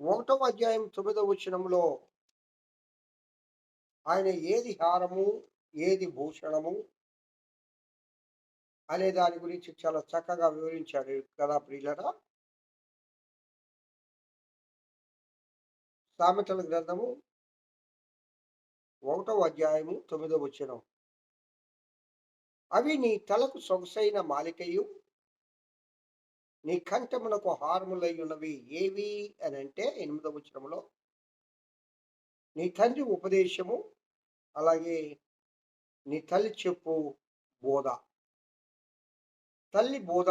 ఒకటవ అధ్యాయం తొమ్మిదవ వచనంలో ఆయన ఏది హారము ఏది భూషణము అనే దాని గురించి చాలా చక్కగా వివరించాడు కదా ప్రియులరా? సామెతల గ్రంథము ఒకటవ అధ్యాయము తొమ్మిదవ వచనం. అవి నీ తలకు సొగసైన మాలికయు నీ కంఠమునకు హారములై ఉన్నవి ఏవి అని అంటే ఎనిమిదవ వచనంలో నీ తండ్రి ఉపదేశము అలాగే నీ తల్లి చెప్పు బోధ. తల్లి బోధ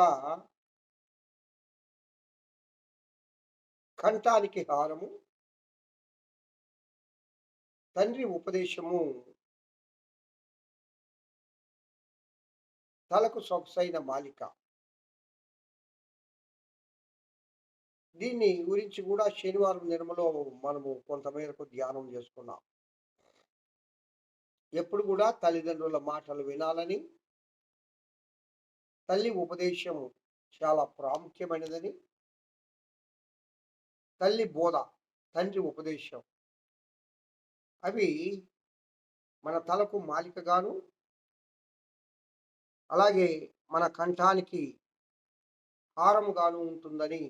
కంఠానికి హారము తండ్రి ఉపదేశము తలకు సొగసైన మాలిక. దీన్ని గురించి కూడా శనివారం నిర్మలో మనము కొంతమేరకు ధ్యానం చేసుకున్నాం. ఎప్పుడు కూడా తల్లిదండ్రుల మాటలు వినాలని తల్లి ఉపదేశం చాలా ప్రాముఖ్యమైనదని తల్లి బోధ తండ్రి ఉపదేశం. అవి మన తలకు మాలికగాను అలాగే మన కంఠానికి హారముగాను ఉంటుందని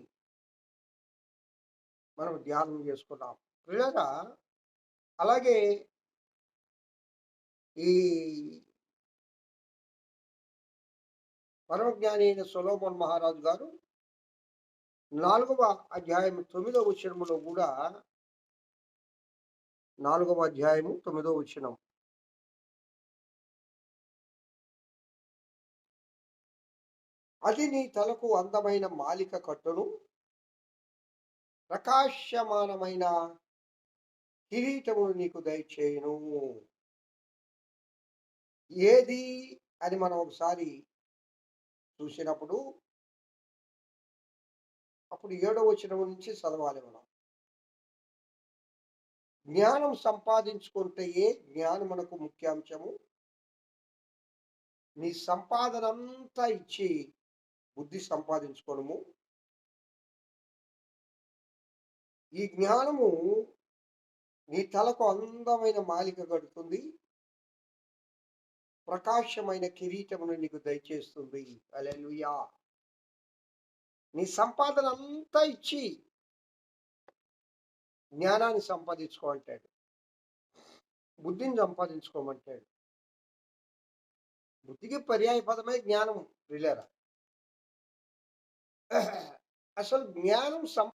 మనం ధ్యానం చేసుకున్నాం. పిల్లరా అలాగే ఈ పరమజ్ఞాని అయిన సొలోమన్ మహారాజు గారు నాలుగవ అధ్యాయం తొమ్మిదవ వచనములో కూడా నాలుగవ అధ్యాయము తొమ్మిదవ వచనం. అది నీ తలకు అందమైన మాలిక కట్టును ప్రకాశమానమైన కిరీటమును నీకు దయచేయను. ఏది అని మనం ఒకసారి చూసినప్పుడు అప్పుడు ఏడవ వచనం నుంచి చదవాలి మనం. జ్ఞానం సంపాదించుకుంటే ఏ జ్ఞానం మనకు ముఖ్యాంశము. నీ సంపాదన అంతా ఇచ్చి బుద్ధి సంపాదించుకోనము. ఈ జ్ఞానము నీ తలకు అందమైన మాలిక కడుతుంది. ప్రకాశమైన కిరీటమును నీకు దయచేస్తుంది. అలెలుయా నీ సంపాదన అంతా ఇచ్చి జ్ఞానాన్ని సంపాదించుకో అంటాడు. బుద్ధిని సంపాదించుకోమంటాడు బుద్ధికి పర్యాయ పదమే జ్ఞానం రిలేరా అసలు జ్ఞానం సం